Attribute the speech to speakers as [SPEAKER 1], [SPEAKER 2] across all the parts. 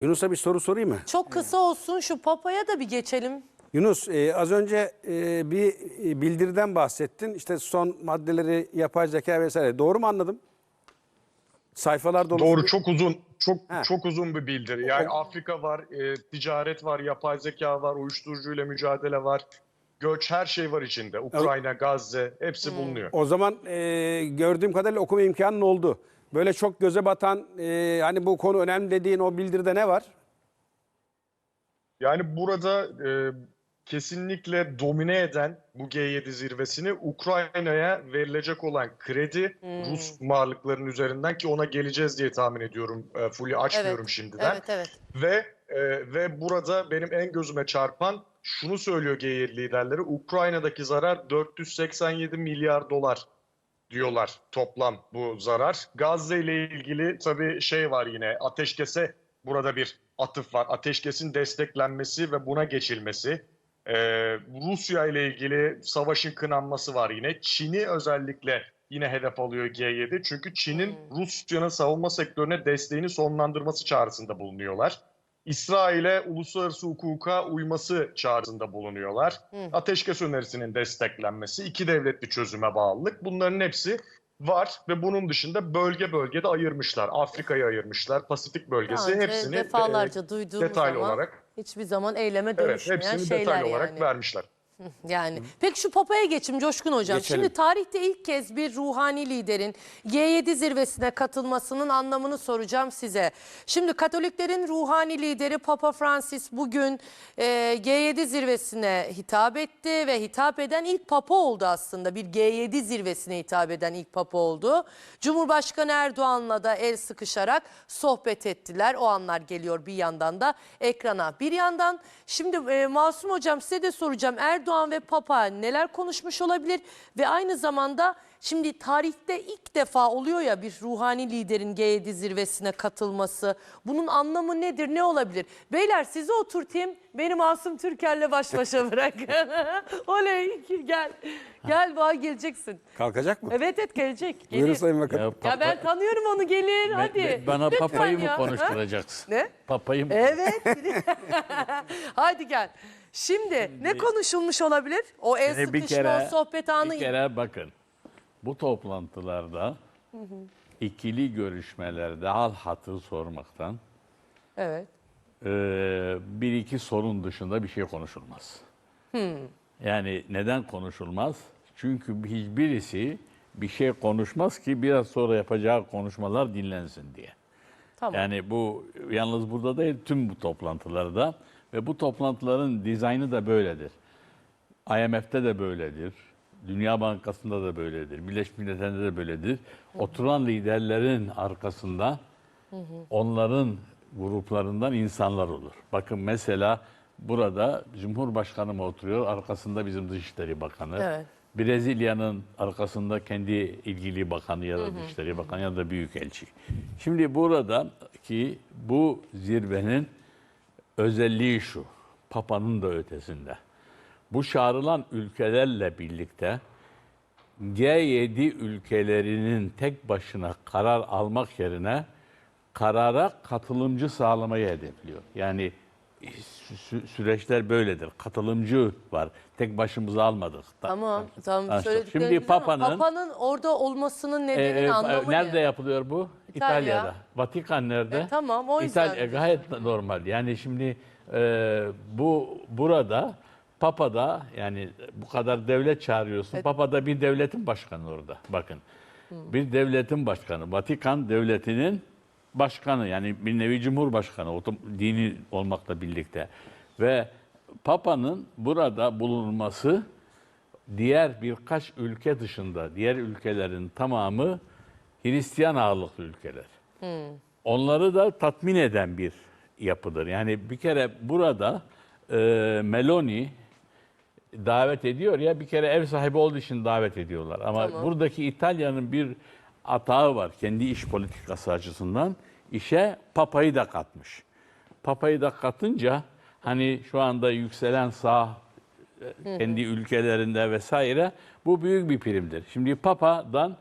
[SPEAKER 1] Yunus'a bir soru sorayım mı?
[SPEAKER 2] Çok kısa olsun şu papaya da bir geçelim.
[SPEAKER 1] Yunus e, az önce e, bir e, bildiriden bahsettin. İşte son maddeleri yapay zeka vesaire. Doğru mu anladım? Sayfalar dolusu.
[SPEAKER 3] Doğru çok uzun çok
[SPEAKER 1] Ha.
[SPEAKER 3] çok uzun bir bildiri. Yani Afrika var, e, ticaret var, yapay zeka var, uyuşturucuyla mücadele var. Göç her şey var içinde. Ukrayna, Gazze hepsi bulunuyor.
[SPEAKER 1] O zaman e, gördüğüm kadarıyla okuma imkanın oldu. Böyle çok göze batan e, hani bu konu önemli dediğin o bildiride ne var?
[SPEAKER 3] Yani burada e, kesinlikle domine eden bu G7 zirvesini Ukrayna'ya verilecek olan kredi Rus varlıkların üzerinden ki ona geleceğiz diye tahmin ediyorum. E, Fully açmıyorum
[SPEAKER 2] Evet.
[SPEAKER 3] şimdiden.
[SPEAKER 2] Evet evet.
[SPEAKER 3] Ve e, ve burada benim en gözüme çarpan şunu söylüyor G7 liderleri. Ukrayna'daki zarar 487 milyar dolar diyorlar toplam bu zarar. Gazze ile ilgili tabii şey var yine ateşkese burada bir atıf var. Ateşkesin desteklenmesi ve buna geçilmesi. Ee, Rusya ile ilgili savaşın kınanması var yine. Çin'i özellikle yine hedef alıyor G7. Çünkü Çin'in Rusya'nın savunma sektörüne desteğini sonlandırması çağrısında bulunuyorlar. İsrail'e uluslararası hukuka uyması çağrısında bulunuyorlar. Ateşkes önerisinin desteklenmesi, iki devletli çözüme bağlılık bunların hepsi var ve bunun dışında bölge bölgede ayırmışlar. Afrika'yı ayırmışlar, Pasifik bölgesi
[SPEAKER 2] önce
[SPEAKER 3] hepsini
[SPEAKER 2] defalarca
[SPEAKER 3] e,
[SPEAKER 2] duyduğumuz
[SPEAKER 3] detaylı
[SPEAKER 2] ama
[SPEAKER 3] olarak
[SPEAKER 2] hiçbir zaman eyleme
[SPEAKER 3] evet
[SPEAKER 2] dönüşmeyen
[SPEAKER 3] hepsini
[SPEAKER 2] şeyler
[SPEAKER 3] detaylı olarak
[SPEAKER 2] yani.
[SPEAKER 3] vermişler.
[SPEAKER 2] Yani peki şu papaya geçeyim Coşkun Hocam.
[SPEAKER 1] Geçelim.
[SPEAKER 2] Şimdi tarihte ilk kez bir ruhani liderin G7 zirvesine katılmasının anlamını soracağım size. Şimdi Katoliklerin ruhani lideri Papa Francis bugün e, G7 zirvesine hitap etti ve hitap eden ilk papa oldu aslında. Bir G7 zirvesine hitap eden ilk papa oldu. Cumhurbaşkanı Erdoğan'la da el sıkışarak sohbet ettiler. O anlar geliyor bir yandan da ekrana. Bir yandan şimdi e, Masum Hocam size de soracağım. Erdoğan ve Papa neler konuşmuş olabilir? Ve aynı zamanda şimdi tarihte ilk defa oluyor ya bir ruhani liderin G7 zirvesine katılması. Bunun anlamı nedir? Ne olabilir? Beyler sizi oturtayım. Beni Masum Türker'le baş başa bırakın. Oley gel. Gel bana geleceksin.
[SPEAKER 1] Kalkacak mı?
[SPEAKER 2] Evet evet gelecek. Gelir.
[SPEAKER 1] Buyurun Sayın Bakan.
[SPEAKER 4] Ya,
[SPEAKER 2] Ya
[SPEAKER 4] papa-
[SPEAKER 2] ben tanıyorum onu gelir hadi.
[SPEAKER 4] be- bana
[SPEAKER 2] Lütfen
[SPEAKER 4] papayı mı
[SPEAKER 2] ya.
[SPEAKER 4] konuşturacaksın?
[SPEAKER 2] Ne?
[SPEAKER 4] Papayı mı?
[SPEAKER 2] Evet. hadi gel. Şimdi ne konuşulmuş olabilir? O el
[SPEAKER 4] Şimdi
[SPEAKER 2] sıkışma, o sohbet anı.
[SPEAKER 4] bir kere bakın. Bu toplantılarda ikili görüşmelerde hal hatır sormaktan
[SPEAKER 2] Evet.
[SPEAKER 4] e, bir iki sorun dışında bir şey konuşulmaz. Yani neden konuşulmaz? Çünkü hiçbirisi bir şey konuşmaz ki biraz sonra yapacağı konuşmalar dinlensin diye.
[SPEAKER 2] Tamam.
[SPEAKER 4] Yani bu yalnız burada değil tüm bu toplantılarda ve bu toplantıların dizaynı da böyledir. IMF'de de böyledir. Dünya Bankası'nda da böyledir. Birleşmiş Milletler'de de böyledir. Oturan liderlerin arkasında onların gruplarından insanlar olur. Bakın mesela burada Cumhurbaşkanı oturuyor? Arkasında bizim Dışişleri Bakanı.
[SPEAKER 2] Evet.
[SPEAKER 4] Brezilya'nın arkasında kendi ilgili bakanı ya da Dışişleri Bakanı ya da Büyükelçi. Şimdi buradaki bu zirvenin özelliği şu. Papa'nın da ötesinde. Bu çağrılan ülkelerle birlikte G7 ülkelerinin tek başına karar almak yerine karara katılımcı sağlamayı hedefliyor. Yani sü- süreçler böyledir. Katılımcı var. Tek başımıza almadık. Ta-. Anlaştık.
[SPEAKER 2] söyledikleriniz
[SPEAKER 4] Şimdi
[SPEAKER 2] ama
[SPEAKER 4] Papa'nın
[SPEAKER 2] Papa'nın orada olmasının
[SPEAKER 4] e,
[SPEAKER 2] nedeni
[SPEAKER 4] e,
[SPEAKER 2] anlamı
[SPEAKER 4] nerede
[SPEAKER 2] ne?
[SPEAKER 4] yapılıyor bu?
[SPEAKER 2] İtalya.
[SPEAKER 4] İtalya'da. Vatikan nerede?
[SPEAKER 2] E, tamam, o yüzden
[SPEAKER 4] İtalya gayet normal. Yani şimdi e, bu burada Papa da yani bu kadar devlet çağırıyorsun. Papa da bir devletin başkanı orada. Bakın. Bir devletin başkanı. Vatikan devletinin başkanı yani bir nevi cumhurbaşkanı dini olmakla birlikte. Ve Papa'nın burada bulunması diğer birkaç ülke dışında diğer ülkelerin tamamı Hristiyan ağırlıklı ülkeler. Onları da tatmin eden bir yapıdır. Yani bir kere burada e, Meloni davet ediyor ya bir kere ev sahibi olduğu için davet ediyorlar. Ama
[SPEAKER 2] Tamam.
[SPEAKER 4] buradaki İtalya'nın bir atağı var kendi iş politikası açısından. işe Papa'yı da katmış. Papa'yı da katınca hani şu anda yükselen sağ e, kendi ülkelerinde vesaire bu büyük bir primdir. Şimdi Papa'dan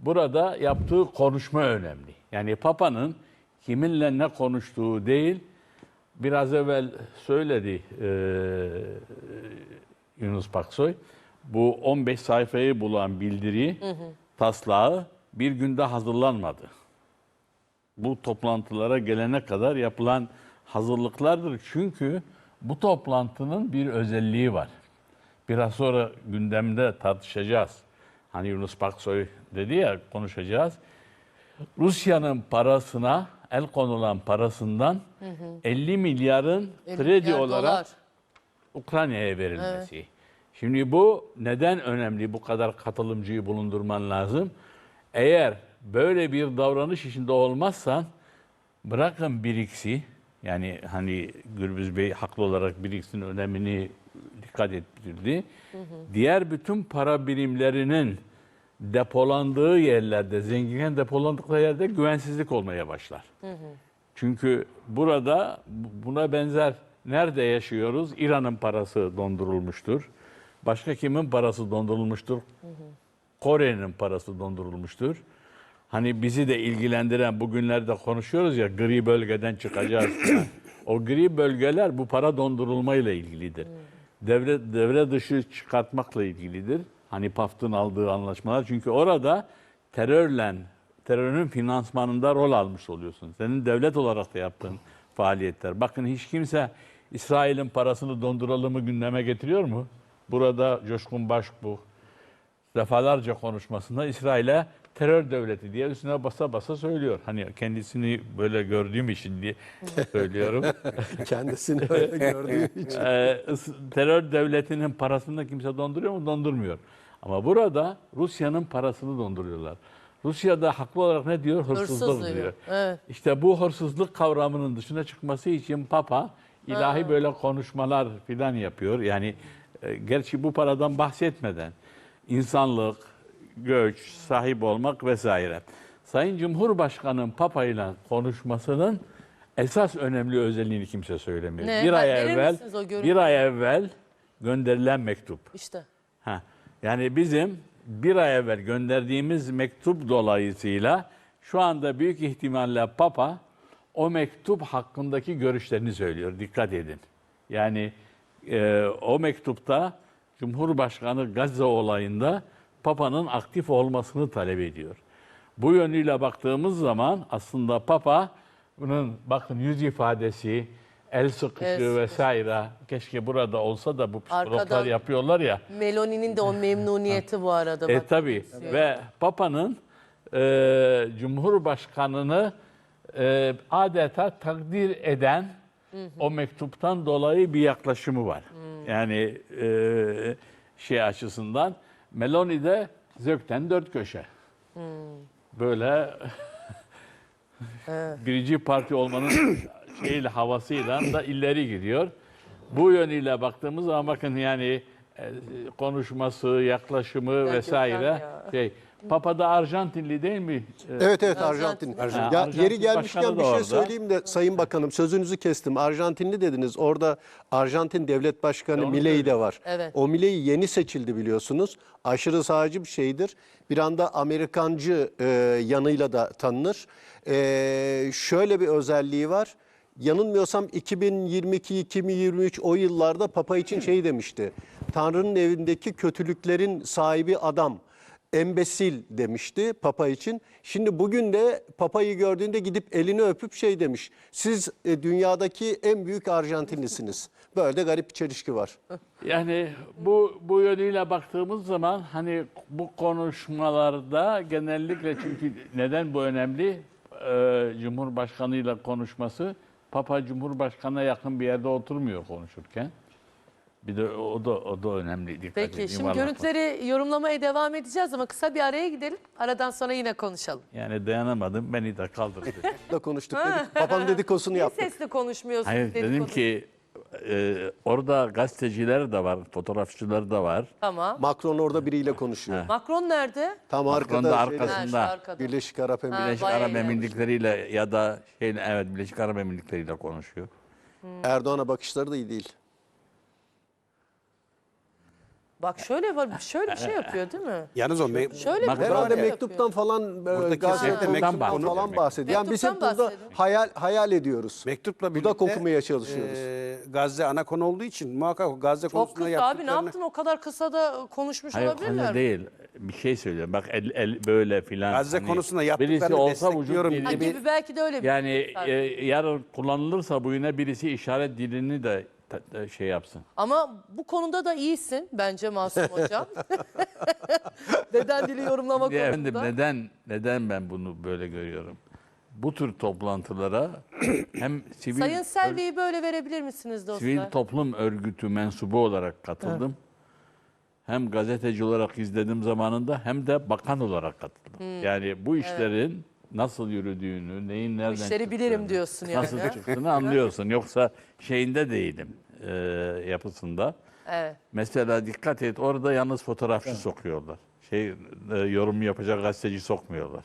[SPEAKER 4] burada yaptığı konuşma önemli. Yani Papa'nın kiminle ne konuştuğu değil, biraz evvel söyledi e, Yunus Paksoy. Bu 15 sayfayı bulan bildiri taslağı bir günde hazırlanmadı. Bu toplantılara gelene kadar yapılan hazırlıklardır. Çünkü bu toplantının bir özelliği var. Biraz sonra gündemde tartışacağız. Hani Yunus Paksoy dedi ya konuşacağız. Rusya'nın parasına el konulan parasından 50 milyarın
[SPEAKER 2] 50
[SPEAKER 4] kredi
[SPEAKER 2] milyar
[SPEAKER 4] olarak
[SPEAKER 2] dolar.
[SPEAKER 4] Ukrayna'ya verilmesi. Şimdi bu neden önemli? Bu kadar katılımcıyı bulundurman lazım. Eğer böyle bir davranış içinde olmazsan bırakın BRICS'i yani hani Gürbüz Bey haklı olarak BRICS'in önemini dikkat ettirdi. Diğer bütün para birimlerinin depolandığı yerlerde, zenginken depolandıkları yerde güvensizlik olmaya başlar. Çünkü burada bu- buna benzer nerede yaşıyoruz? İran'ın parası dondurulmuştur. Başka kimin parası dondurulmuştur? Kore'nin parası dondurulmuştur. Hani bizi de ilgilendiren bugünlerde konuşuyoruz ya gri bölgeden çıkacağız. o gri bölgeler bu para dondurulmayla ilgilidir. Devre, devre dışı çıkartmakla ilgilidir. Hani PAFT'ın aldığı anlaşmalar. Çünkü orada terörle, terörün finansmanında rol almış oluyorsun. Senin devlet olarak da yaptığın faaliyetler. Bakın hiç kimse İsrail'in parasını donduralımı gündeme getiriyor mu? Burada Coşkun Başbuğ, defalarca konuşmasında İsrail'e terör devleti diye üstüne basa basa söylüyor. Hani kendisini böyle gördüğüm için diye söylüyorum.
[SPEAKER 5] Kendisini öyle gördüğü için.
[SPEAKER 4] Ee, terör devletinin parasını da kimse donduruyor mu? Dondurmuyor. Ama burada Rusya'nın parasını donduruyorlar. Rusya'da haklı olarak ne diyor? Hırsızlık
[SPEAKER 2] Hırsız diyor. Evet.
[SPEAKER 4] İşte bu hırsızlık kavramının dışına çıkması için Papa ilahi böyle konuşmalar filan yapıyor. Yani e, gerçi bu paradan bahsetmeden insanlık, göç, sahip olmak vesaire. Sayın Cumhurbaşkanı'nın Papa ile konuşmasının esas önemli özelliğini kimse söylemiyor.
[SPEAKER 2] Ne?
[SPEAKER 4] Bir ay
[SPEAKER 2] Verir
[SPEAKER 4] evvel bir ay evvel gönderilen mektup.
[SPEAKER 2] İşte.
[SPEAKER 4] Ha, yani bizim bir ay evvel gönderdiğimiz mektup dolayısıyla şu anda büyük ihtimalle Papa o mektup hakkındaki görüşlerini söylüyor. Dikkat edin. Yani e, o mektupta Cumhurbaşkanı Gazze olayında Papa'nın aktif olmasını talep ediyor. Bu yönüyle baktığımız zaman aslında Papa bunun bakın yüz ifadesi, el sıkışı
[SPEAKER 2] El sıkışı.
[SPEAKER 4] vesaire keşke burada olsa da bu psikologlar yapıyorlar ya.
[SPEAKER 2] Meloni'nin de o memnuniyeti bu arada.
[SPEAKER 4] E tabi ve Papa'nın e, Cumhurbaşkanını e, adeta takdir eden o mektuptan dolayı bir yaklaşımı var. Yani e, şey açısından Meloni de zevkten dört köşe. Böyle birinci parti olmanın şeyle havasıyla da ileri gidiyor. Bu yönüyle baktığımız zaman bakın yani e, konuşması, yaklaşımı vesaire
[SPEAKER 2] Gökhan ya.
[SPEAKER 4] şey Papa da Arjantinli değil mi? E,
[SPEAKER 5] Evet evet
[SPEAKER 2] Arjantin.
[SPEAKER 5] Arjantin. Ya
[SPEAKER 4] Arjantin
[SPEAKER 5] yeri gelmişken
[SPEAKER 4] başkanı
[SPEAKER 5] bir şey
[SPEAKER 4] orada.
[SPEAKER 5] söyleyeyim de Sayın Bakanım sözünüzü kestim. Arjantinli dediniz. Orada Arjantin Devlet Başkanı Milei de var.
[SPEAKER 2] Evet.
[SPEAKER 5] O Milei yeni seçildi biliyorsunuz. Aşırı sağcı bir şeydir. Bir anda Amerikancı e, yanıyla da tanınır. E, şöyle bir özelliği var. Yanılmıyorsam 2022-2023 o yıllarda Papa için şey demişti. Tanrı'nın evindeki kötülüklerin sahibi adam embesil demişti Papa için. Şimdi bugün de Papa'yı gördüğünde gidip elini öpüp şey demiş. Siz e, dünyadaki en büyük Arjantinlisiniz. Böyle de garip bir çelişki var.
[SPEAKER 4] Yani bu bu yönüyle baktığımız zaman hani bu konuşmalarda genellikle çünkü neden bu önemli? Ee, Cumhurbaşkanıyla konuşması Papa Cumhurbaşkanına yakın bir yerde oturmuyor konuşurken. Bir de o da o da önemli dikkat
[SPEAKER 2] Peki
[SPEAKER 4] edin,
[SPEAKER 2] şimdi
[SPEAKER 4] yuvarlak bak.
[SPEAKER 2] görüntüleri yorumlamaya devam edeceğiz ama kısa bir araya gidelim. Aradan sonra yine konuşalım.
[SPEAKER 4] Yani dayanamadım beni de kaldırdı.
[SPEAKER 5] Da konuştuk dedik. Papanın dedikodusunu
[SPEAKER 2] Niye
[SPEAKER 5] yaptık.
[SPEAKER 2] sesli konuşmuyorsunuz?
[SPEAKER 4] Hayır dedim
[SPEAKER 2] dedikodu?
[SPEAKER 4] ki e, orada gazeteciler de var, fotoğrafçılar da var.
[SPEAKER 2] Tamam.
[SPEAKER 5] Macron orada biriyle konuşuyor.
[SPEAKER 2] Macron nerede?
[SPEAKER 5] Tam
[SPEAKER 4] Macron da
[SPEAKER 5] arkada şeyde,
[SPEAKER 2] Ha, şu
[SPEAKER 4] arkasında.
[SPEAKER 2] arkada.
[SPEAKER 5] Birleşik Arap Emirlikleri.
[SPEAKER 4] Birleşik
[SPEAKER 2] bayağı
[SPEAKER 4] Arap. Emirlikleri'yle ya da şey evet Birleşik Arap Emirlikleri'yle konuşuyor.
[SPEAKER 5] Erdoğan'a bakışları da iyi değil.
[SPEAKER 2] Bak şöyle var, şöyle bir şey yapıyor değil mi?
[SPEAKER 1] Yalnız o me-
[SPEAKER 2] Şöyle
[SPEAKER 4] Bak,
[SPEAKER 5] Herhalde
[SPEAKER 2] şey
[SPEAKER 5] mektuptan falan e,
[SPEAKER 1] Buradaki
[SPEAKER 5] Gaziantep
[SPEAKER 1] kesinlikle
[SPEAKER 5] mektuptan
[SPEAKER 4] mektuptan
[SPEAKER 5] falan bahsediyor. Yani biz hep
[SPEAKER 2] Mektuptan
[SPEAKER 5] burada hayal hayal ediyoruz.
[SPEAKER 1] mektupla
[SPEAKER 5] Dudak
[SPEAKER 1] birlikte
[SPEAKER 5] okumaya çalışıyoruz.
[SPEAKER 1] e, Gazze ana konu olduğu için muhakkak o Gazze
[SPEAKER 2] Çok
[SPEAKER 1] konusunda
[SPEAKER 2] kısa abi ne
[SPEAKER 1] yaptıklarını-
[SPEAKER 2] yaptın o kadar kısa da konuşmuş
[SPEAKER 4] Hayır
[SPEAKER 2] olabilirler.
[SPEAKER 4] konu
[SPEAKER 2] mi?
[SPEAKER 4] değil. Bir şey söylüyorum. Bak el, el böyle filan.
[SPEAKER 1] Gazze
[SPEAKER 4] hani
[SPEAKER 1] konusunda
[SPEAKER 4] birisi
[SPEAKER 1] yaptıklarını
[SPEAKER 4] olsa vücut
[SPEAKER 1] destekliyorum
[SPEAKER 4] dili-
[SPEAKER 2] Ha,
[SPEAKER 1] gibi.
[SPEAKER 2] belki de öyle bir
[SPEAKER 4] Yani
[SPEAKER 2] Tabii.
[SPEAKER 4] e, yarın kullanılırsa bu yine birisi işaret dilini de ta- şey yapsın.
[SPEAKER 2] Ama bu konuda da iyisin bence Masum Hocam. Beden dili yorumlama
[SPEAKER 4] Ya Efendim
[SPEAKER 2] konusunda.
[SPEAKER 4] neden neden ben bunu böyle görüyorum? Bu tür toplantılara hem sivil
[SPEAKER 2] Sayın Selvi'yi böyle verebilir misiniz dostlar?
[SPEAKER 4] sivil toplum örgütü mensubu olarak katıldım. Hem gazeteci olarak izledim zamanında hem de bakan olarak katıldım.
[SPEAKER 2] Hmm.
[SPEAKER 4] Yani bu işlerin nasıl yürüdüğünü, neyin nereden
[SPEAKER 2] işleri bilirim
[SPEAKER 4] çıktığını,
[SPEAKER 2] diyorsun yani,
[SPEAKER 4] Nasıl çıktığını anlıyorsun. Yoksa şeyinde değilim e, yapısında.
[SPEAKER 2] Evet.
[SPEAKER 4] Mesela dikkat et orada yalnız fotoğrafçı sokuyorlar. Şey e, yorum yapacak gazeteci sokmuyorlar.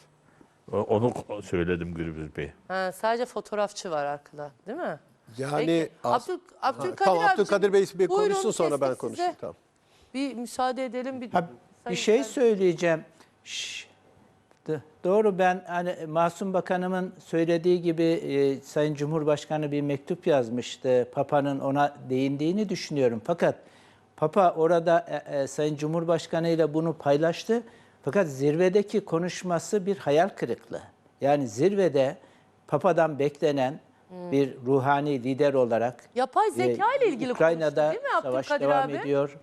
[SPEAKER 4] O- Onu söyledim Gürbüz Bey.
[SPEAKER 2] Ha, sadece fotoğrafçı var arkada değil mi?
[SPEAKER 5] Yani
[SPEAKER 2] Peki. Abdül, Abdülkadir
[SPEAKER 5] tamam Abdülkadir Bey bir
[SPEAKER 2] buyurun,
[SPEAKER 5] konuşsun sonra ben konuşayım. Tamam.
[SPEAKER 2] Bir müsaade edelim. Bir,
[SPEAKER 6] Ha, bir şey söyleyeceğim. Şş, Doğru ben hani Masum Bakanımın söylediği gibi e, Sayın Cumhurbaşkanı bir mektup yazmıştı. Papa'nın ona değindiğini düşünüyorum. Fakat Papa orada e, e, Sayın Cumhurbaşkanı ile bunu paylaştı. Fakat zirvedeki konuşması bir hayal kırıklığı. Yani zirvede Papa'dan beklenen bir ruhani lider olarak
[SPEAKER 2] Yapay
[SPEAKER 6] e,
[SPEAKER 2] zeka ile ilgili
[SPEAKER 6] Ukrayna'da
[SPEAKER 2] konuştu değil mi
[SPEAKER 6] savaş devam
[SPEAKER 2] abi?
[SPEAKER 6] ediyor.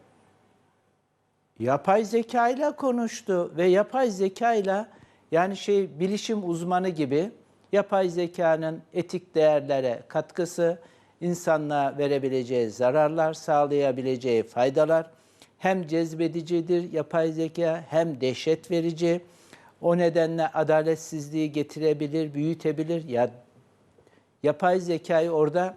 [SPEAKER 6] Yapay zeka ile konuştu ve yapay zeka ile yani şey bilişim uzmanı gibi yapay zekanın etik değerlere katkısı, insanlığa verebileceği zararlar, sağlayabileceği faydalar hem cezbedicidir yapay zeka hem dehşet verici. O nedenle adaletsizliği getirebilir, büyütebilir. Ya yapay zekayı orada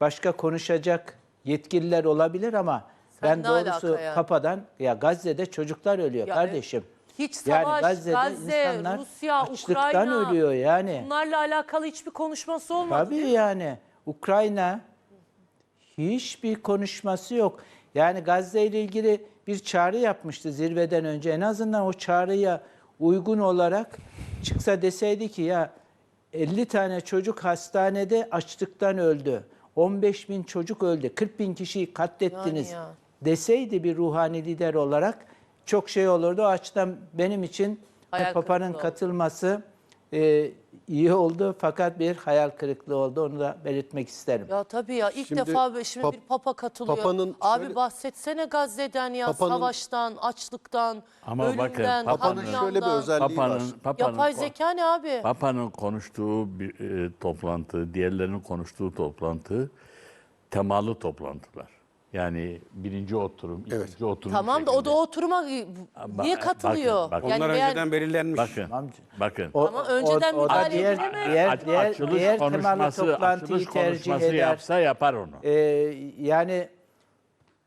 [SPEAKER 6] başka konuşacak yetkililer olabilir ama
[SPEAKER 2] Sen
[SPEAKER 6] ben doğrusu
[SPEAKER 2] alaka ya?
[SPEAKER 6] Papadan ya Gazze'de çocuklar ölüyor
[SPEAKER 2] Ya
[SPEAKER 6] kardeşim.
[SPEAKER 2] Hiç savaş,
[SPEAKER 6] Gazze'de
[SPEAKER 2] Gazze,
[SPEAKER 6] insanlar
[SPEAKER 2] Rusya,
[SPEAKER 6] açlıktan
[SPEAKER 2] Ukrayna.
[SPEAKER 6] ölüyor yani.
[SPEAKER 2] Bunlarla alakalı hiçbir konuşması olmadı.
[SPEAKER 6] Tabii yani Ukrayna hiçbir konuşması yok. Yani Gazze ile ilgili bir çağrı yapmıştı zirveden önce. En azından o çağrıya uygun olarak çıksa deseydi ki ya 50 tane çocuk hastanede açlıktan öldü. 15 bin çocuk öldü. 40 bin kişiyi katlettiniz.
[SPEAKER 2] Yani ya.
[SPEAKER 6] Deseydi bir ruhani lider olarak çok şey olurdu. O açıdan benim için
[SPEAKER 2] Hayal
[SPEAKER 6] Papa'nın katılması e, iyi oldu fakat bir hayal kırıklığı oldu. Onu da belirtmek isterim.
[SPEAKER 2] Ya tabii ya ilk
[SPEAKER 5] Şimdi
[SPEAKER 2] defa şimdi
[SPEAKER 5] pap-
[SPEAKER 2] bir papa katılıyor.
[SPEAKER 5] papanın
[SPEAKER 2] Abi
[SPEAKER 5] şöyle-
[SPEAKER 2] bahsetsene Gazze'den ya
[SPEAKER 5] Papanın-
[SPEAKER 2] savaştan, açlıktan,
[SPEAKER 4] Ama bakın,
[SPEAKER 2] ölümden,
[SPEAKER 4] papanın
[SPEAKER 5] Papanın şöyle bir özelliği var.
[SPEAKER 4] Papa'nın, Papa'nın,
[SPEAKER 2] Yapay zeka ne abi?
[SPEAKER 4] Papa'nın konuştuğu bir e, toplantı, diğerlerinin konuştuğu toplantı temalı toplantılar. Yani birinci oturum, ikinci oturum
[SPEAKER 2] Tamam da o da o oturuma niye
[SPEAKER 4] bakın,
[SPEAKER 2] katılıyor?
[SPEAKER 4] bakın.
[SPEAKER 2] Yani
[SPEAKER 1] Onlar
[SPEAKER 2] eğer-
[SPEAKER 1] önceden belirlenmiş.
[SPEAKER 4] Bakın, bakın.
[SPEAKER 6] O,
[SPEAKER 2] Ama önceden
[SPEAKER 6] o, o da
[SPEAKER 2] müdahale
[SPEAKER 6] diğer,
[SPEAKER 2] edilemez.
[SPEAKER 6] diğer, diğer,
[SPEAKER 4] açılış
[SPEAKER 6] diğer temalı
[SPEAKER 4] konuşması,
[SPEAKER 6] toplantıyı
[SPEAKER 4] açılış
[SPEAKER 6] tercih
[SPEAKER 4] konuşması
[SPEAKER 6] eder.
[SPEAKER 4] yapsa yapar onu.
[SPEAKER 6] Ee, yani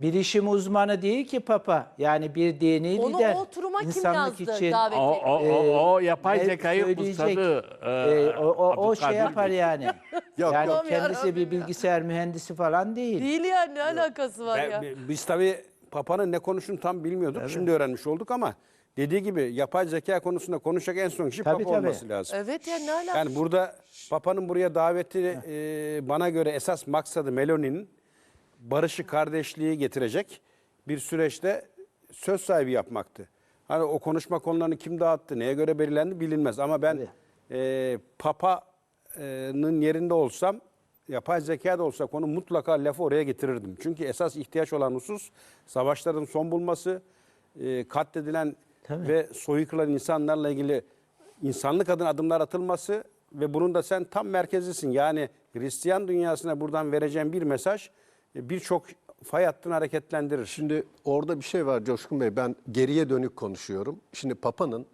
[SPEAKER 6] bilişim uzmanı değil ki Papa. Yani bir dini
[SPEAKER 2] Onu
[SPEAKER 6] lider.
[SPEAKER 2] o oturuma kim
[SPEAKER 6] İnsanlık
[SPEAKER 2] yazdı,
[SPEAKER 6] için
[SPEAKER 2] davet
[SPEAKER 4] O, o, o, o yapay
[SPEAKER 6] ne
[SPEAKER 4] zekayı
[SPEAKER 6] söyleyecek?
[SPEAKER 4] e,
[SPEAKER 6] Ee, o, o, o şey
[SPEAKER 4] Abdülkadir
[SPEAKER 6] yapar
[SPEAKER 4] Bey.
[SPEAKER 6] yani.
[SPEAKER 5] Yok,
[SPEAKER 6] yani
[SPEAKER 5] yok.
[SPEAKER 6] kendisi bir
[SPEAKER 2] ya.
[SPEAKER 6] bilgisayar mühendisi falan değil.
[SPEAKER 2] Değil yani ne alakası var
[SPEAKER 1] Ben-
[SPEAKER 2] ya?
[SPEAKER 1] bi- biz tabii Papa'nın ne konuştuğunu tam bilmiyorduk. Şimdi öğrenmiş olduk ama dediği gibi yapay zeka konusunda konuşacak en son kişi
[SPEAKER 6] Tabii,
[SPEAKER 1] Papa
[SPEAKER 6] tabii.
[SPEAKER 1] olması lazım.
[SPEAKER 2] Evet ya ne alakası?
[SPEAKER 1] Yani burada Papa'nın buraya daveti e, bana göre esas maksadı Meloni'nin barışı kardeşliği getirecek bir süreçte söz sahibi yapmaktı. Hani o konuşma konularını kim dağıttı, neye göre belirlendi bilinmez. Ama ben e, Papa'nın yerinde olsam, yapay zeka da olsa konu mutlaka lafı oraya getirirdim. Çünkü esas ihtiyaç olan husus savaşların son bulması, e, katledilen ve soykırılan insanlarla ilgili insanlık adına adımlar atılması ve bunun da sen tam merkezisin. Yani Hristiyan dünyasına buradan vereceğim bir mesaj birçok fay hattını hareketlendirir.
[SPEAKER 5] Şimdi orada bir şey var Coşkun Bey. Ben geriye dönük konuşuyorum. Şimdi Papa'nın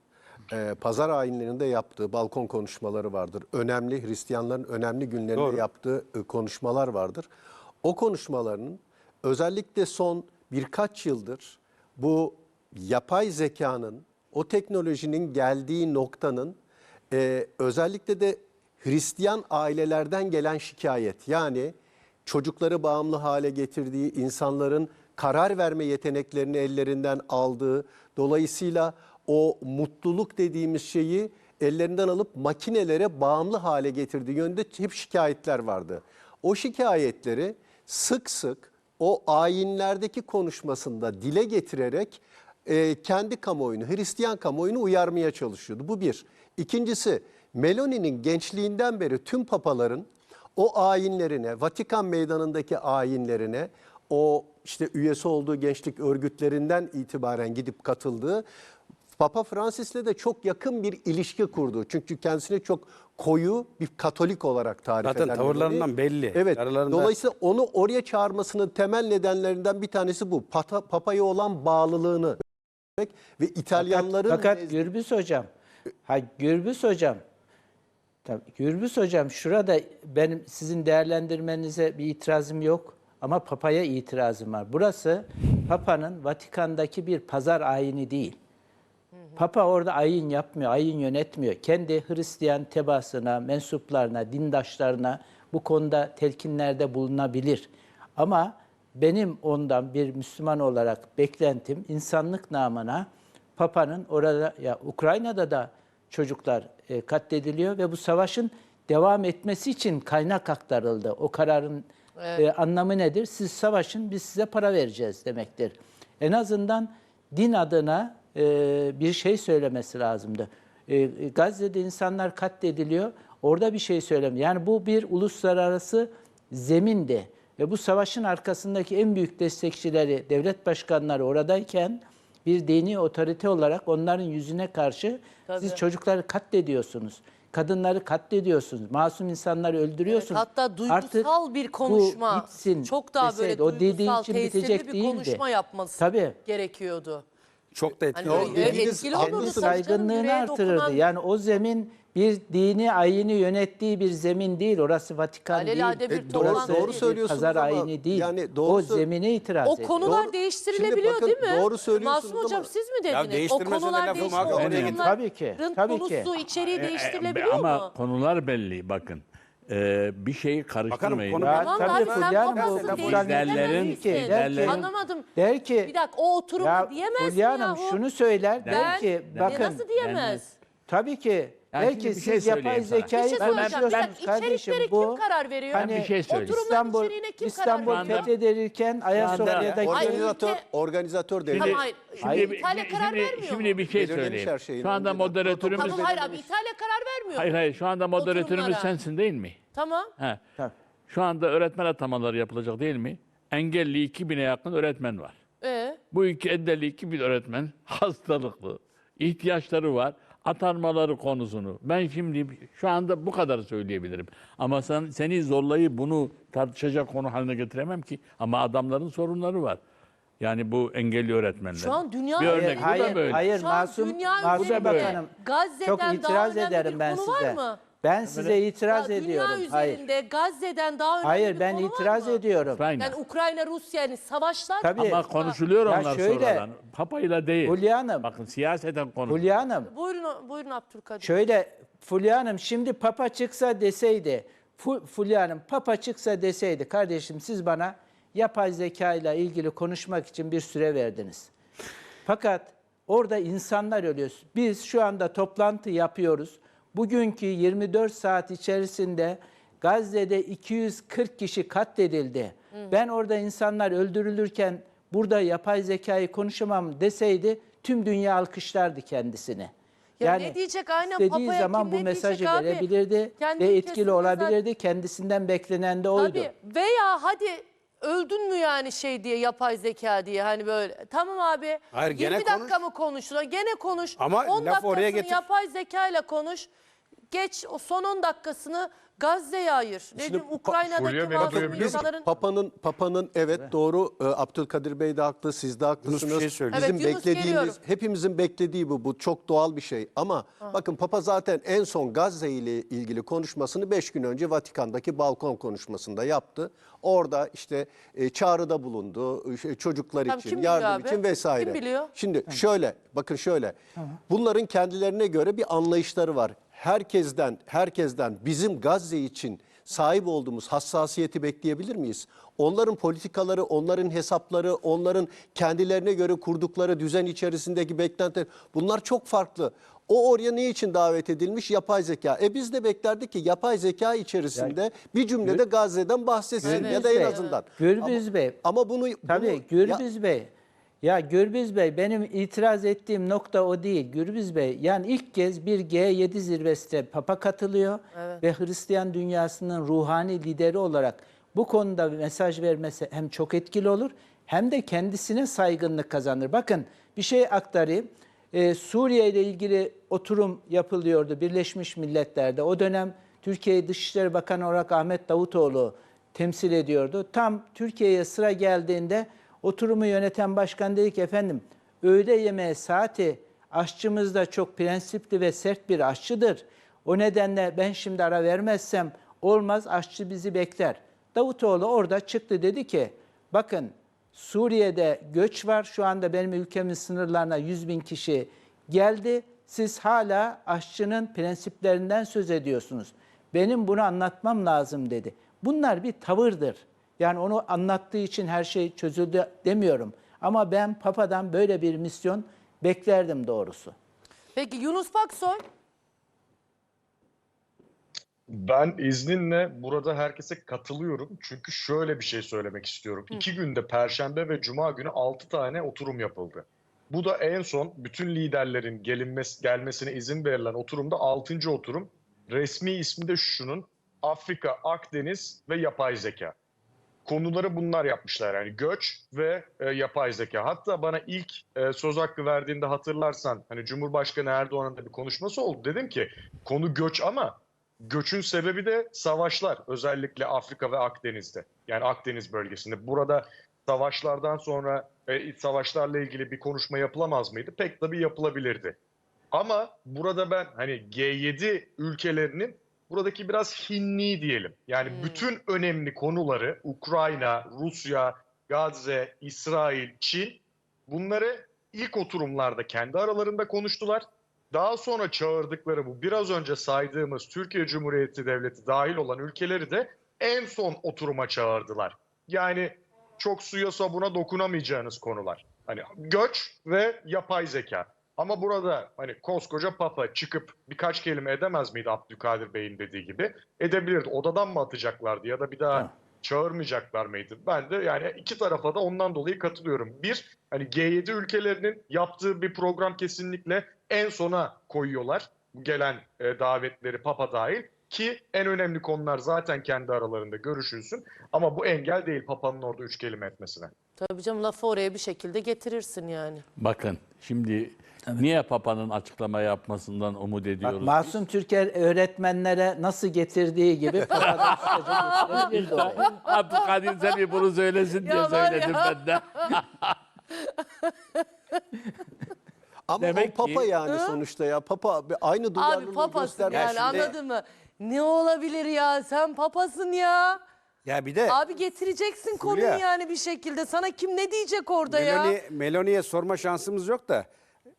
[SPEAKER 5] e, pazar ayinlerinde yaptığı balkon konuşmaları vardır. Önemli Hristiyanların önemli günlerinde
[SPEAKER 1] Doğru.
[SPEAKER 5] yaptığı e, konuşmalar vardır. O konuşmalarının özellikle son birkaç yıldır bu yapay zekanın, o teknolojinin geldiği noktanın e, özellikle de Hristiyan ailelerden gelen şikayet yani çocukları bağımlı hale getirdiği, insanların karar verme yeteneklerini ellerinden aldığı, dolayısıyla o mutluluk dediğimiz şeyi ellerinden alıp makinelere bağımlı hale getirdiği yönde hep şikayetler vardı. O şikayetleri sık sık o ayinlerdeki konuşmasında dile getirerek e, kendi kamuoyunu, Hristiyan kamuoyunu uyarmaya çalışıyordu. Bu bir. İkincisi Meloni'nin gençliğinden beri tüm papaların o ayinlerine, Vatikan meydanındaki ayinlerine, o işte üyesi olduğu gençlik örgütlerinden itibaren gidip katıldığı Papa Francis'le de çok yakın bir ilişki kurdu. Çünkü kendisini çok koyu bir Katolik olarak tarif
[SPEAKER 1] Zaten
[SPEAKER 5] eden
[SPEAKER 1] tavırlarından
[SPEAKER 5] Meloni.
[SPEAKER 1] belli.
[SPEAKER 5] Evet.
[SPEAKER 1] Aralarında-
[SPEAKER 5] Dolayısıyla onu oraya çağırmasının temel nedenlerinden bir tanesi bu. Pata, papaya olan bağlılığını ve İtalyanların
[SPEAKER 6] Fakat
[SPEAKER 5] nezdinde-
[SPEAKER 6] Gürbüz hocam, ha Gürbüz hocam, tabii Gürbüz hocam şurada benim sizin değerlendirmenize bir itirazım yok ama Papa'ya itirazım var. Burası Papa'nın Vatikan'daki bir pazar ayini değil. Papa orada ayin yapmıyor, ayin yönetmiyor. Kendi Hristiyan tebaasına, mensuplarına, dindaşlarına bu konuda telkinlerde bulunabilir. Ama benim ondan bir Müslüman olarak beklentim insanlık namına Papa'nın orada ya Ukrayna'da da çocuklar e, katlediliyor ve bu savaşın devam etmesi için kaynak aktarıldı. O kararın e, anlamı nedir? Siz savaşın biz size para vereceğiz demektir. En azından din adına e, bir şey söylemesi lazımdı. E, Gazze'de insanlar katlediliyor. Orada bir şey söylemiyor. Yani bu bir uluslararası zemindi. Ve bu savaşın arkasındaki en büyük destekçileri, devlet başkanları oradayken bir dini otorite olarak onların yüzüne karşı siz çocukları katlediyorsunuz. Kadınları katlediyorsunuz. Masum insanları öldürüyorsunuz.
[SPEAKER 2] Evet, hatta duygusal
[SPEAKER 6] Artık
[SPEAKER 2] bir
[SPEAKER 6] bu
[SPEAKER 2] konuşma,
[SPEAKER 6] bitsin
[SPEAKER 2] çok daha böyle
[SPEAKER 6] deseydi, o dediği
[SPEAKER 2] duygusal,
[SPEAKER 6] için
[SPEAKER 2] tesirli
[SPEAKER 6] bitecek
[SPEAKER 2] bir
[SPEAKER 6] değildi.
[SPEAKER 2] konuşma yapması
[SPEAKER 6] Tabii.
[SPEAKER 2] gerekiyordu.
[SPEAKER 1] Çok da etkili
[SPEAKER 2] Hani
[SPEAKER 1] oldu.
[SPEAKER 2] etkili olurdu tabii
[SPEAKER 6] saygınlığını artırırdı.
[SPEAKER 2] dokunan-
[SPEAKER 6] Yani o zemin bir dini ayini yönettiği bir zemin değil. Orası Vatikan
[SPEAKER 2] Alelade
[SPEAKER 6] değil.
[SPEAKER 2] bir
[SPEAKER 5] E, doğru-
[SPEAKER 2] toplantı
[SPEAKER 5] doğru
[SPEAKER 2] değil.
[SPEAKER 5] söylüyorsunuz
[SPEAKER 6] Pazar
[SPEAKER 5] ama
[SPEAKER 6] ayini değil.
[SPEAKER 5] yani doğru
[SPEAKER 6] o
[SPEAKER 5] sö-
[SPEAKER 6] zemine itiraz
[SPEAKER 2] O
[SPEAKER 6] ediyor.
[SPEAKER 2] konular
[SPEAKER 5] Doğru.
[SPEAKER 2] değiştirilebiliyor
[SPEAKER 5] Şimdi bakın,
[SPEAKER 2] değil mi?
[SPEAKER 5] doğru söylüyorsunuz
[SPEAKER 2] Masum hocam
[SPEAKER 5] ama-
[SPEAKER 2] siz mi
[SPEAKER 1] Ya
[SPEAKER 2] dediniz? O konular
[SPEAKER 1] lafı
[SPEAKER 2] değişmiyor.
[SPEAKER 1] muhakkak
[SPEAKER 4] oraya
[SPEAKER 2] O
[SPEAKER 4] gidiyor.
[SPEAKER 6] Tabii ki, tabii
[SPEAKER 2] konusu,
[SPEAKER 6] ki.
[SPEAKER 2] içeriği
[SPEAKER 4] E,
[SPEAKER 2] değiştirilebiliyor
[SPEAKER 4] Ama
[SPEAKER 2] mu?
[SPEAKER 4] konular belli bakın. Ee, bir şeyi karıştırmayın.
[SPEAKER 1] konu-
[SPEAKER 6] Ya
[SPEAKER 2] Tamam
[SPEAKER 6] tabii
[SPEAKER 2] abi sen
[SPEAKER 6] Fulya Hanım bu
[SPEAKER 4] liderlerin-
[SPEAKER 2] misin?
[SPEAKER 6] ki, der ki,
[SPEAKER 2] Anlamadım.
[SPEAKER 6] der ki
[SPEAKER 2] Bir dakika o oturumda
[SPEAKER 6] ya
[SPEAKER 2] diyemez
[SPEAKER 6] Fulya
[SPEAKER 2] mi
[SPEAKER 6] Hanım
[SPEAKER 2] yahu?
[SPEAKER 6] şunu söyler der
[SPEAKER 2] Ben,
[SPEAKER 6] ki
[SPEAKER 2] Ya
[SPEAKER 6] bakın
[SPEAKER 2] nasıl diyemez?
[SPEAKER 6] tabii ki
[SPEAKER 4] Yani
[SPEAKER 6] der
[SPEAKER 4] şimdi
[SPEAKER 6] ki
[SPEAKER 4] bir
[SPEAKER 6] siz
[SPEAKER 4] şey
[SPEAKER 6] yapay
[SPEAKER 4] söyleyeyim sana.
[SPEAKER 6] zekayı
[SPEAKER 2] Bir şey. Bir
[SPEAKER 6] konuşuyorsunuz
[SPEAKER 2] dakika,
[SPEAKER 6] kardeşim
[SPEAKER 2] içerikleri
[SPEAKER 6] bu.
[SPEAKER 2] kim karar veriyor?
[SPEAKER 6] Hani
[SPEAKER 4] Ben bir şey söyleyeyim.
[SPEAKER 2] Oturumların
[SPEAKER 6] İstanbul,
[SPEAKER 2] içeriğine kim
[SPEAKER 6] İstanbul
[SPEAKER 2] karar veriyor?
[SPEAKER 6] fethedilirken Ayasofya'da
[SPEAKER 2] Ay,
[SPEAKER 5] Organizatör,
[SPEAKER 2] ülke-
[SPEAKER 5] organizatör devlet.
[SPEAKER 2] Tamam hayır.
[SPEAKER 6] Hayır.
[SPEAKER 4] bir-
[SPEAKER 2] İtalya karar
[SPEAKER 4] şimdi,
[SPEAKER 2] vermiyor
[SPEAKER 4] şimdi
[SPEAKER 2] mu?
[SPEAKER 4] bir şey söyleyeyim.
[SPEAKER 5] her
[SPEAKER 4] Şu anda
[SPEAKER 5] önceden.
[SPEAKER 4] moderatörümüz
[SPEAKER 2] Tamam hayır abi İtalya karar vermiyor.
[SPEAKER 4] Hayır hayır şu anda moderatörümüz
[SPEAKER 2] Oturumlara.
[SPEAKER 4] sensin değil mi?
[SPEAKER 2] Tamam.
[SPEAKER 4] He.
[SPEAKER 6] Tabii.
[SPEAKER 4] Şu anda öğretmen atamaları yapılacak değil mi? Engelli 2000'e yakın öğretmen var.
[SPEAKER 2] Ee,
[SPEAKER 4] Bu iki engelli 2000 öğretmen hastalıklı, ihtiyaçları var. Atanmaları konusunu. Ben şimdi şu anda bu kadar söyleyebilirim. Ama sen, seni zorlayıp bunu tartışacak konu haline getiremem ki. Ama adamların sorunları var. Yani bu engelli öğretmenler.
[SPEAKER 2] Şu an dünya
[SPEAKER 4] bir örnek.
[SPEAKER 2] üzerinde-
[SPEAKER 4] bu da böyle.
[SPEAKER 6] Hayır
[SPEAKER 2] Şu an
[SPEAKER 6] masum,
[SPEAKER 2] dünya
[SPEAKER 6] masum
[SPEAKER 2] üzerinde
[SPEAKER 6] bakanım.
[SPEAKER 2] Gazze'den
[SPEAKER 6] Çok
[SPEAKER 2] daha
[SPEAKER 6] itiraz
[SPEAKER 2] önemli
[SPEAKER 6] ederim
[SPEAKER 2] bir
[SPEAKER 6] ben
[SPEAKER 2] konu
[SPEAKER 6] size.
[SPEAKER 2] var mı?
[SPEAKER 6] Ben size itiraz
[SPEAKER 2] Ya
[SPEAKER 6] ediyorum.
[SPEAKER 2] Dünya
[SPEAKER 6] Hayır.
[SPEAKER 2] üzerinde Gazze'den daha önemli
[SPEAKER 6] Hayır
[SPEAKER 2] bir
[SPEAKER 6] ben
[SPEAKER 2] konu
[SPEAKER 6] itiraz
[SPEAKER 2] var mı?
[SPEAKER 6] ediyorum.
[SPEAKER 4] Ukrayna.
[SPEAKER 2] Yani Ukrayna, Rusya yani savaşlar.
[SPEAKER 6] Tabii.
[SPEAKER 4] Ama konuşuluyor
[SPEAKER 6] Ya
[SPEAKER 4] onlar
[SPEAKER 6] şöyle,
[SPEAKER 4] sonradan. Papayla değil.
[SPEAKER 6] Fulya Hanım.
[SPEAKER 4] Bakın siyaseten konuşuyor.
[SPEAKER 6] Fulya Hanım
[SPEAKER 2] Buyurun, buyurun Abdülkadir.
[SPEAKER 6] şöyle Fulya Hanım şimdi Papa çıksa deseydi Fu- Fulya Hanım Papa çıksa deseydi kardeşim siz bana yapay zeka ile ilgili konuşmak için bir süre verdiniz. Fakat orada insanlar ölüyor. Biz şu anda toplantı yapıyoruz. Bugünkü 24 saat içerisinde Gazze'de 240 kişi katledildi. Ben orada insanlar öldürülürken burada yapay zekayı konuşamam deseydi tüm dünya alkışlardı kendisini.
[SPEAKER 2] Ya ne diyecek? Aynen
[SPEAKER 6] istediği
[SPEAKER 2] Papa'ya
[SPEAKER 6] zaman
[SPEAKER 2] kim
[SPEAKER 6] bu
[SPEAKER 2] ne
[SPEAKER 6] mesajı
[SPEAKER 2] diyecek abi?
[SPEAKER 6] verebilirdi
[SPEAKER 2] Kendi
[SPEAKER 6] ve etkili olabilirdi. Kendisinden beklenen de oydu.
[SPEAKER 2] Tabii. Veya hadi öldün mü yani şey diye yapay zeka diye hani böyle. Tamam abi.
[SPEAKER 1] Hayır,
[SPEAKER 2] 20
[SPEAKER 1] gene
[SPEAKER 2] dakika
[SPEAKER 1] konuş.
[SPEAKER 2] mı konuştun? Gene konuş.
[SPEAKER 1] Ama
[SPEAKER 2] 10
[SPEAKER 1] laf oraya getir.
[SPEAKER 2] yapay zeka ile konuş. Geç o son 10 dakikasını Gazze'ye ayır. Ne
[SPEAKER 5] Şimdi
[SPEAKER 2] diyeyim
[SPEAKER 5] pa-
[SPEAKER 2] Ukrayna'daki
[SPEAKER 3] Fulya beni
[SPEAKER 2] masum
[SPEAKER 3] duyabiliyor musun?
[SPEAKER 2] insanların...
[SPEAKER 5] Papanın Papanın evet doğru e, Abdülkadir Bey de haklı siz de haklısınız.
[SPEAKER 1] bir şey söylüyor.
[SPEAKER 5] Bizim
[SPEAKER 2] Evet, Yunus
[SPEAKER 5] beklediğimiz
[SPEAKER 2] geliyorum.
[SPEAKER 5] hepimizin beklediği bu bu çok doğal bir şey ama bakın Papa zaten en son Gazze ile ilgili konuşmasını 5 gün önce Vatikan'daki balkon konuşmasında yaptı. Orada işte e, çağrıda bulundu e, çocuklar
[SPEAKER 2] Tamam,
[SPEAKER 5] için,
[SPEAKER 2] biliyor
[SPEAKER 5] yardım
[SPEAKER 2] abi?
[SPEAKER 5] için vesaire.
[SPEAKER 2] Kim biliyor?
[SPEAKER 5] Şimdi şöyle bakın şöyle. Bunların kendilerine göre bir anlayışları var. Herkesten herkesten bizim Gazze için sahip olduğumuz hassasiyeti bekleyebilir miyiz? Onların politikaları, onların hesapları, onların kendilerine göre kurdukları düzen içerisindeki beklentiler bunlar çok farklı. O oraya ne için davet edilmiş? Yapay zeka. E biz de beklerdik ki yapay zeka içerisinde bir cümlede Gazze'den bahsetsin ya da en
[SPEAKER 6] Bey,
[SPEAKER 5] azından.
[SPEAKER 6] Gürbüz Bey,
[SPEAKER 5] Ama bunu
[SPEAKER 6] Tabii
[SPEAKER 5] bunu-
[SPEAKER 6] Gürbüz Bey. Ya Gürbüz Bey benim itiraz ettiğim nokta o değil. Gürbüz Bey yani ilk kez bir G7 zirvesine Papa katılıyor ve Hristiyan dünyasının ruhani lideri olarak bu konuda bir mesaj vermesi hem çok etkili olur hem de kendisine saygınlık kazanır. Bakın bir şey aktarayım. Ee, Suriye ile ilgili oturum yapılıyordu Birleşmiş Milletler'de. O dönem Türkiye Dışişleri Bakanı olarak Ahmet Davutoğlu temsil ediyordu. Tam Türkiye'ye sıra geldiğinde oturumu yöneten başkan dedi ki efendim öğle yemeği saati aşçımız da çok prensipli ve sert bir aşçıdır. O nedenle ben şimdi ara vermezsem olmaz aşçı bizi bekler. Davutoğlu orada çıktı dedi ki bakın Suriye'de göç var şu anda benim ülkemin sınırlarına 100 bin kişi geldi. Siz hala aşçının prensiplerinden söz ediyorsunuz. Benim bunu anlatmam lazım dedi. Bunlar bir tavırdır. Yani onu anlattığı için her şey çözüldü demiyorum. Ama ben Papa'dan böyle bir misyon beklerdim doğrusu.
[SPEAKER 2] Peki Yunus Baksoy
[SPEAKER 3] Ben izninle burada herkese katılıyorum. Çünkü şöyle bir şey söylemek istiyorum. İki günde Perşembe ve Cuma günü altı tane oturum yapıldı. Bu da en son bütün liderlerin gelinmesi, gelmesine izin verilen oturumda altıncı oturum. Resmi ismi de şunun Afrika, Akdeniz ve yapay zeka. Konuları bunlar yapmışlar yani göç ve e, yapay zeka. Hatta bana ilk e, söz hakkı verdiğinde hatırlarsan hani Cumhurbaşkanı Erdoğan'ın da bir konuşması oldu. Dedim ki konu göç ama göçün sebebi de savaşlar özellikle Afrika ve Akdeniz'de. Yani Akdeniz bölgesinde. Burada savaşlardan sonra e, savaşlarla ilgili bir konuşma yapılamaz mıydı? Pek tabii yapılabilirdi. Ama burada ben hani G7 ülkelerinin buradaki biraz hinni diyelim. Yani bütün önemli konuları Ukrayna, Rusya, Gazze, İsrail, Çin bunları ilk oturumlarda kendi aralarında konuştular. Daha sonra çağırdıkları bu biraz önce saydığımız Türkiye Cumhuriyeti Devleti dahil olan ülkeleri de en son oturuma çağırdılar. Yani çok suya sabuna dokunamayacağınız konular. Hani göç ve yapay zeka. Ama burada hani koskoca papa çıkıp birkaç kelime edemez miydi Abdülkadir Bey'in dediği gibi? Edebilirdi. Odadan mı atacaklardı ya da bir daha çağırmayacaklar mıydı? Ben de yani iki tarafa da ondan dolayı katılıyorum. Bir, hani G7 ülkelerinin yaptığı bir program kesinlikle en sona koyuyorlar. Bu Gelen e, davetleri Papa dahil ki en önemli konular zaten kendi aralarında görüşülsün. Ama bu engel değil Papa'nın orada üç kelime etmesine.
[SPEAKER 2] tabii canım lafı oraya bir şekilde getirirsin yani.
[SPEAKER 4] Bakın şimdi niye Papa'nın açıklama yapmasından umut
[SPEAKER 6] Bak,
[SPEAKER 4] ediyoruz?
[SPEAKER 6] Masum Türker öğretmenlere nasıl getirdiği gibi Papa'dan kısaca getirebilirdi oraya.
[SPEAKER 4] Abdülkadir Selvi bunu söylesin diye
[SPEAKER 2] Ya var
[SPEAKER 4] söyledim
[SPEAKER 2] ya.
[SPEAKER 4] ben de.
[SPEAKER 5] Ama
[SPEAKER 4] Demek
[SPEAKER 5] o papa
[SPEAKER 4] ki-
[SPEAKER 5] yani sonuçta ya. Papa bir- aynı duyarlılığı
[SPEAKER 2] Abi papasın
[SPEAKER 5] göstermiş.
[SPEAKER 2] yani anladın mı? Ne olabilir ya sen papasın ya.
[SPEAKER 1] Ya bir de
[SPEAKER 2] Abi getireceksin konuyu yani bir şekilde. Sana kim ne diyecek orada ya?
[SPEAKER 1] Meloni, Meloni'ye sorma şansımız yok da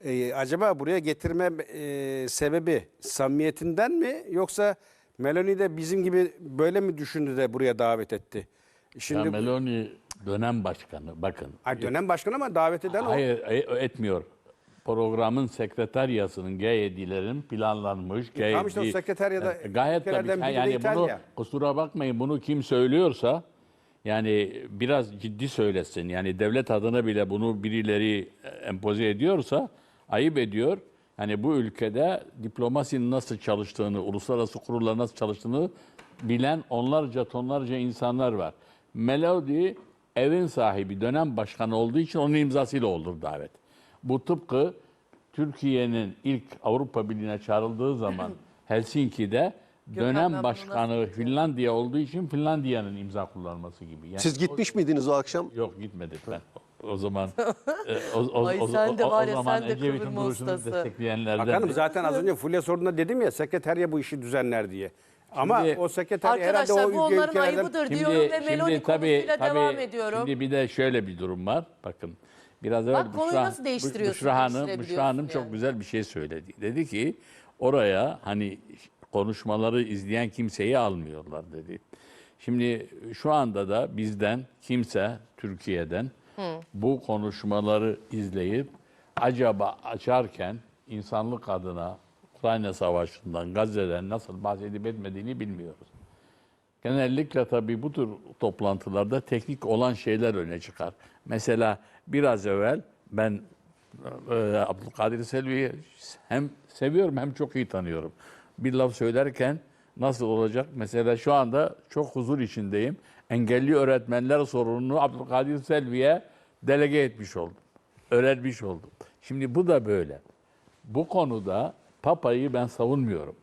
[SPEAKER 1] e, acaba buraya getirme e, sebebi samimiyetinden mi yoksa Meloni de bizim gibi böyle mi düşündü de buraya davet etti?
[SPEAKER 4] Ya
[SPEAKER 1] Şimdi
[SPEAKER 4] Meloni dönem başkanı bakın.
[SPEAKER 1] Ay, dönem başkanı ama davet eden o.
[SPEAKER 4] Hayır e- etmiyor. Programın sekreteryasının G7'lerin planlanmış. G7,
[SPEAKER 1] tamam işte o sekreteryada
[SPEAKER 4] E, gayet tabii. Yani bunu
[SPEAKER 1] İtalya.
[SPEAKER 4] kusura bakmayın bunu kim söylüyorsa yani biraz ciddi söylesin. Yani devlet adına bile bunu birileri e, empoze ediyorsa ayıp ediyor. Yani bu ülkede diplomasinin nasıl çalıştığını, uluslararası kurulların nasıl çalıştığını bilen onlarca tonlarca insanlar var. Melody evin sahibi, dönem başkanı olduğu için onun imzasıyla olur davet. Bu tıpkı Türkiye'nin ilk Avrupa Birliği'ne çağrıldığı zaman Helsinki'de dönem başkanı Finlandiya olduğu için Finlandiya'nın imza kullanması gibi. Yani
[SPEAKER 5] Siz gitmiş miydiniz o akşam?
[SPEAKER 4] Yok gitmedik ben. O zaman e, o, o,
[SPEAKER 2] Ay
[SPEAKER 4] o,
[SPEAKER 2] sen de
[SPEAKER 4] o-
[SPEAKER 2] var ya,
[SPEAKER 4] zaman
[SPEAKER 2] sen de
[SPEAKER 4] Ecevit'in
[SPEAKER 2] kıvırma
[SPEAKER 4] duruşunu
[SPEAKER 2] ustası.
[SPEAKER 4] destekleyenlerden.
[SPEAKER 1] Bakanım zaten az önce Fulya sorduğunda dedim ya sekreterya bu işi düzenler diye. Ama
[SPEAKER 4] Şimdi-
[SPEAKER 1] o sekreterya herhalde
[SPEAKER 2] Arkadaşlar
[SPEAKER 1] o
[SPEAKER 2] bu onların
[SPEAKER 1] ülkelerden...
[SPEAKER 2] ayıbıdır diyorum ve Meloni konusuyla devam ediyorum.
[SPEAKER 4] Şimdi bir de şöyle bir durum var. Bakın biraz evvel
[SPEAKER 2] konuyu
[SPEAKER 4] Büşra,
[SPEAKER 2] nasıl değiştiriyorsun,
[SPEAKER 4] Büşra Hanım,
[SPEAKER 2] değiştirebiliyorsun
[SPEAKER 4] Büşra Hanım çok
[SPEAKER 2] yani.
[SPEAKER 4] güzel bir şey söyledi. Dedi ki oraya hani konuşmaları izleyen kimseyi almıyorlar dedi. Şimdi şu anda da bizden kimse Türkiye'den bu konuşmaları izleyip acaba açarken insanlık adına Ukrayna Savaşı'ndan, Gazze'den nasıl bahsedip etmediğini bilmiyoruz. Genellikle tabii bu tür toplantılarda teknik olan şeyler öne çıkar. Mesela biraz evvel ben e, Abdülkadir Selvi'yi hem seviyorum hem çok iyi tanıyorum. Bir laf söylerken nasıl olacak? Mesela şu anda çok huzur içindeyim. Engelli öğretmenler sorununu Abdülkadir Selvi'ye delege etmiş oldum. Öğretmiş oldum. Şimdi bu da böyle. Bu konuda Papa'yı ben savunmuyorum.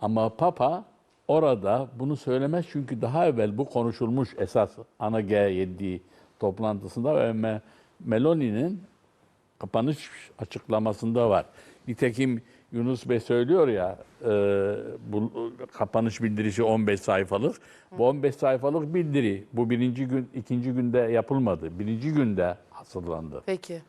[SPEAKER 4] Ama Papa orada bunu söylemez çünkü daha evvel bu konuşulmuş esas ana G7 toplantısında ve Me- Meloni'nin kapanış açıklamasında var. Nitekim Yunus Bey söylüyor ya e, bu kapanış bildirisi 15 sayfalık. Bu 15 sayfalık bildiri bu birinci gün ikinci günde yapılmadı. Birinci günde hazırlandı.
[SPEAKER 2] Peki.